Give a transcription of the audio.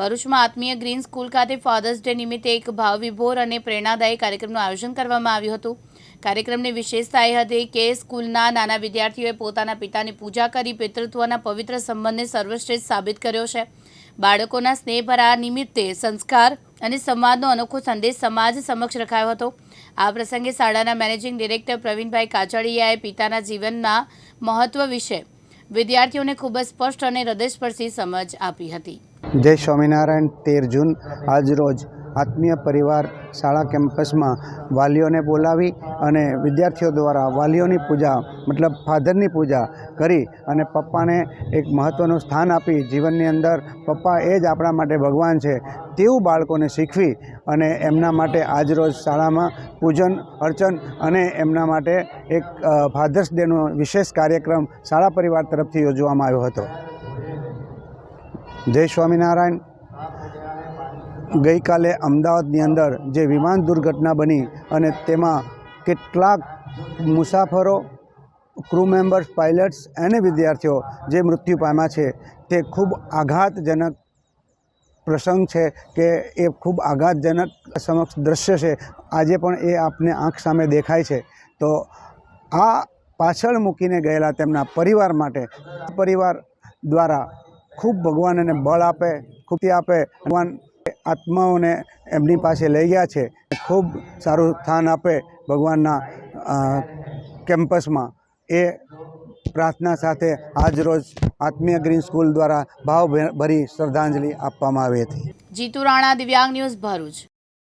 ભરૂચમાં Atmiya green school ખાતે fathers day નિમિત્તે એક ભાવવિભોર અને પ્રેરણાદાયી કાર્યક્રમનું આયોજન કરવામાં આવ્યું હતું. કાર્યક્રમની વિશેષતા એ હતી કે સ્કૂલના નાના વિદ્યાર્થીઓએ પોતાના પિતાની પૂજા કરી પિતૃત્વના પવિત્ર સંબંધને સર્વશ્રેષ્ઠ સાબિત કર્યો છે. બાળકોના સ્નેહભરા નિમિત્તે સંસ્કાર અને સંવાદનો અનોખો સંદેશ સમાજ સમક્ષ રખાયો હતો. આ પ્રસંગે શાળાના મેનેજિંગ ડિરેક્ટર પ્રવીણભાઈ કાચડિયાએ પિતાના જીવનના મહત્વ વિશે વિદ્યાર્થીઓને ખૂબ જ સ્પષ્ટ અને હૃદયસ્પર્શી સમજ આપી હતી. જય સ્વામિનારાયણ, તેર જૂન આજરોજ આત્મીય પરિવાર શાળા કેમ્પસમાં વાલીઓને બોલાવી અને વિદ્યાર્થીઓ દ્વારા વાલીઓની પૂજા, મતલબ ફાધરની પૂજા કરી અને પપ્પાને એક મહત્ત્વનું સ્થાન આપી જીવનની અંદર પપ્પા એ જ આપણા માટે ભગવાન છે તેવું બાળકોને શીખવી અને એમના માટે આજરોજ શાળામાં પૂજન, અર્ચન અને એમના માટે એક ફાધર્સ ડેનો વિશેષ કાર્યક્રમ શાળા પરિવાર તરફથી યોજવામાં આવ્યો હતો. જય સ્વામિનારાયણ. ગઈકાલે અમદાવાદની અંદર જે વિમાન દુર્ઘટના બની અને તેમાં કેટલાક મુસાફરો ક્રૂ મેમ્બર્સ પાયલટ્સ અને વિદ્યાર્થીઓ જે મૃત્યુ પામ્યા છે, તે ખૂબ આઘાતજનક પ્રસંગ છે કે એ ખૂબ આઘાતજનક સમક્ષ દ્રશ્ય છે. આજે પણ એ આપને આંખ સામે દેખાય છે. તો આ પાછળ મૂકીને ગયેલા તેમના પરિવાર માટે, પરિવાર દ્વારા ખૂબ ભગવાન એને બળ આપે, ખૂબી આપે. ભગવાન આત્માઓને એમની પાસે લઈ ગયા છે. ખૂબ સારું સ્થાન આપે ભગવાનના કેમ્પસમાં. એ પ્રાર્થના સાથે આજરોજ આત્મીય ગ્રીન સ્કૂલ દ્વારા ભાવભરી શ્રદ્ધાંજલિ આપવામાં આવી હતી. જીતુ રાણા, દિવ્યાંગ ન્યૂઝ ભરૂચ.